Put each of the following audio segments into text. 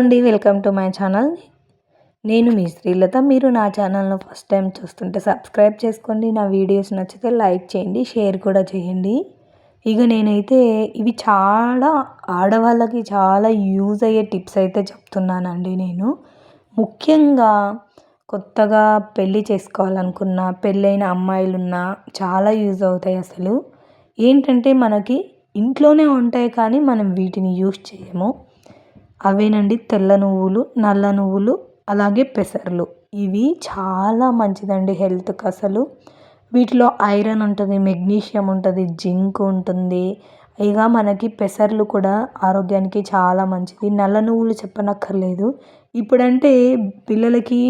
అండి welcome to my channel. నేను మీ శ్రీలత. మీరు నా ఛానల్ను ఫస్ట్ టైం చూస్తుంటే సబ్స్క్రైబ్ చేసుకోండి. నా వీడియోస్ నచ్చితే లైక్ చేయండి షేర్ కూడా చేయండి. ఇక నేనైతే ఇవి చాలా ఆడవాళ్ళకి చాలా యూజ్ అయ్యే టిప్స్ అయితే చెప్తున్నానండి నేను. ముఖ్యంగా కొత్తగా పెళ్ళి చేసుకోవాలనుకున్న పెళ్ళైన అమ్మాయిలున్నా చాలా యూజ్ అవుతాయి అసలు. ఏంటంటే మనకి ఇంట్లోనే ఉంటాయి కానీ మనం వీటిని యూజ్ చేయము. అవేనండి తెల్ల నువ్వులు నల్ల నువ్వులు అలాగే పెసర్లు. ఇవి చాలా మంచిదండి హెల్త్కి అసలు. వీటిలో ఐరన్ ఉంటుంది మెగ్నీషియం ఉంటుంది జింక్ ఉంటుంది. ఇక మనకి పెసర్లు కూడా ఆరోగ్యానికి చాలా మంచిది. నల్ల నువ్వులు చెప్పనక్కర్లేదు. ఇప్పుడంటే పిల్లలకి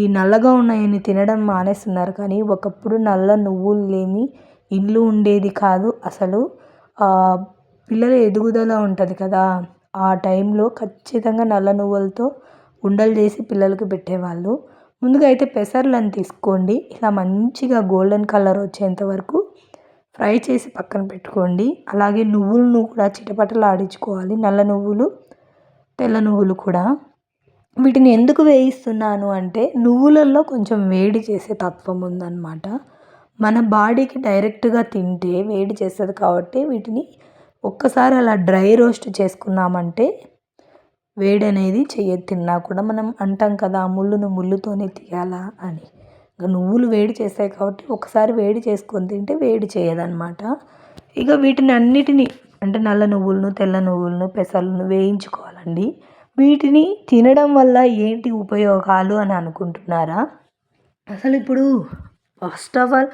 ఈ నల్లగా ఉన్నాయని తినడం మానేస్తున్నారు. కానీ ఒకప్పుడు నల్ల నువ్వులు లేని ఇల్లు ఉండేది కాదు. అసలు పిల్లల ఎదుగుదల ఉంటుంది కదా. ఆ టైంలో ఖచ్చితంగా నల్ల నువ్వులతో ఉండలు చేసి పిల్లలకు పెట్టేవాళ్ళు. ముందుగా అయితే పెసర్లను తీసుకోండి. ఇలా మంచిగా గోల్డెన్ కలర్ వచ్చేంత వరకు ఫ్రై చేసి పక్కన పెట్టుకోండి. అలాగే నువ్వులను కూడా చిటపటలు ఆడించుకోవాలి. నల్ల నువ్వులు తెల్ల నువ్వులు కూడా. వీటిని ఎందుకు వేయిస్తున్నాను అంటే నువ్వులలో కొంచెం వేడి చేసే తత్వం ఉందన్నమాట. మన బాడీకి డైరెక్ట్గా తింటే వేడి చేస్తుంది కాబట్టి వీటిని ఒక్కసారి అలా డ్రై రోస్ట్ చేసుకున్నామంటే వేడి అనేది చెయ్యి తిన్నా కూడా మనం అంటాం కదా ముళ్ళును ముళ్ళుతోనే తీయాలా అని. ఇంకా నువ్వులు వేడి చేస్తాయి కాబట్టి ఒకసారి వేడి చేసుకొని తింటే వేడి చేయదనమాట ఇక వీటిని అన్నిటినీ అంటే నల్ల నువ్వులను తెల్ల నువ్వులను పెసలను వేయించుకోవాలండి. వీటిని తినడం వల్ల ఏంటి ఉపయోగాలు అని అనుకుంటున్నారా? అసలు ఇప్పుడు ఫస్ట్ ఆఫ్ ఆల్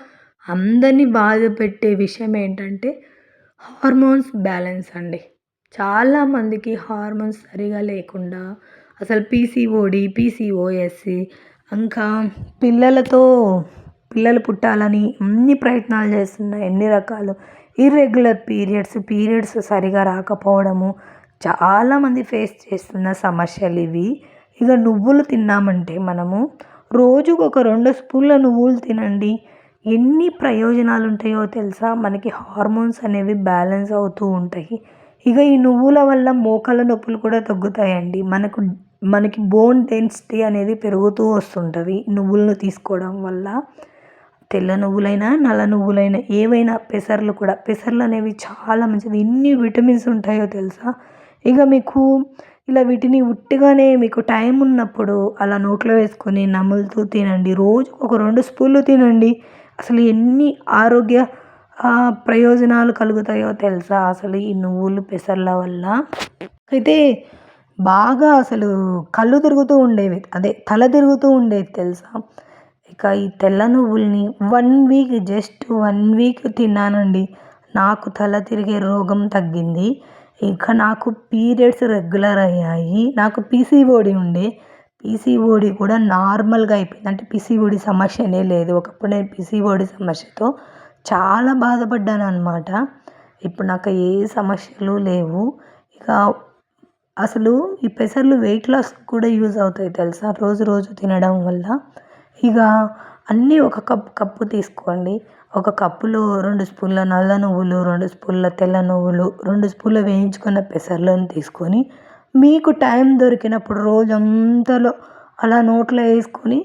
అందరినీ బాధ పెట్టే విషయం ఏంటంటే హార్మోన్స్ బ్యాలెన్స్ అండి. చాలామందికి హార్మోన్స్ సరిగా లేకుండా అసలు పీసీఓడి పీసీఓఎస్సి ఇంకా పిల్లలతో పిల్లలు పుట్టాలని అన్ని ప్రయత్నాలు చేస్తున్న ఎన్ని రకాలు ఇర్రెగ్యులర్ పీరియడ్స్ పీరియడ్స్ సరిగా రాకపోవడము చాలామంది ఫేస్ చేస్తున్న సమస్యలు ఇవి. ఇక నువ్వులు తిన్నామంటే మనము రోజుకు ఒక రెండు స్పూన్ల నువ్వులు తినండి. ఎన్ని ప్రయోజనాలు ఉంటాయో తెలుసా? మనకి హార్మోన్స్ అనేవి బ్యాలెన్స్ అవుతూ ఉంటాయి. ఇక ఈ నువ్వుల వల్ల మోకాళ్ళ నొప్పులు కూడా తగ్గుతాయండి. మనకు మనకి బోన్ డెన్సిటీ అనేది పెరుగుతూ వస్తుంటుంది నువ్వులను తీసుకోవడం వల్ల. తెల్ల నువ్వులైనా నల్ల నువ్వులైనా ఏవైనా పెసర్లు కూడా పెసర్లు అనేవి చాలా మంచిది. ఎన్ని విటమిన్స్ ఉంటాయో తెలుసా? ఇక మీకు ఇలా వీటిని ఉట్టిగానే మీకు టైం ఉన్నప్పుడు అలా నోట్లో వేసుకొని నములుతూ తినండి. రోజు ఒక రెండు స్పూన్లు తినండి. అసలు ఎన్ని ఆరోగ్య ప్రయోజనాలు కలుగుతాయో తెలుసా? అసలు ఈ నువ్వులు పెసర్ల వల్ల. అయితే బాగా అసలు కళ్ళు తిరుగుతూ ఉండేవి. అదే తల తిరుగుతూ ఉండేది తెలుసా? ఇక ఈ తెల్ల నువ్వుల్ని one week just one week తిన్నానండి. నాకు తల తిరిగే రోగం తగ్గింది. ఇక నాకు పీరియడ్స్ రెగ్యులర్ అయ్యాయి. నాకు పీసీఓడి ఉండే. పీసీఓడి కూడా నార్మల్గా అయిపోయింది. అంటే పీసీఓడి సమస్యనే లేదు. ఒకప్పుడు నేను పీసీఓడి సమస్యతో చాలా బాధపడ్డాను అనమాట ఇప్పుడు నాకు ఏ సమస్యలు లేవు. ఇక అసలు ఈ పెసర్లు వెయిట్ లాస్ కూడా యూజ్ అవుతాయి తెలుసా? రోజు రోజు తినడం వల్ల. ఇక అన్నీ ఒక కప్ కప్పు తీసుకోండి. ఒక కప్పులో రెండు స్పూన్ల నల్ల నువ్వులు రెండు స్పూన్ల తెల్ల నువ్వులు రెండు స్పూన్ల వేయించుకున్న పెసర్లను తీసుకొని మీకు టైం దొరికినప్పుడు రోజంతలో అలా నోట్లో వేసుకొని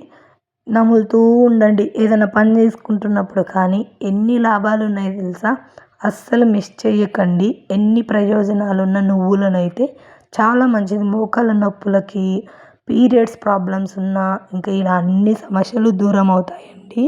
నములుతూ ఉండండి. ఏదైనా పని చేసుకుంటున్నప్పుడు కానీ ఎన్ని లాభాలు ఉన్నాయి తెలుసా? అస్సలు మిస్ చేయకండి ఎన్ని ప్రయోజనాలు ఉన్న నువ్వులనైతే చాలా మంచిది. మోకాళ్ళ నొప్పులకి పీరియడ్స్ ప్రాబ్లమ్స్ ఉన్నా ఇంకా ఇలా అన్ని సమస్యలు దూరం అవుతాయండి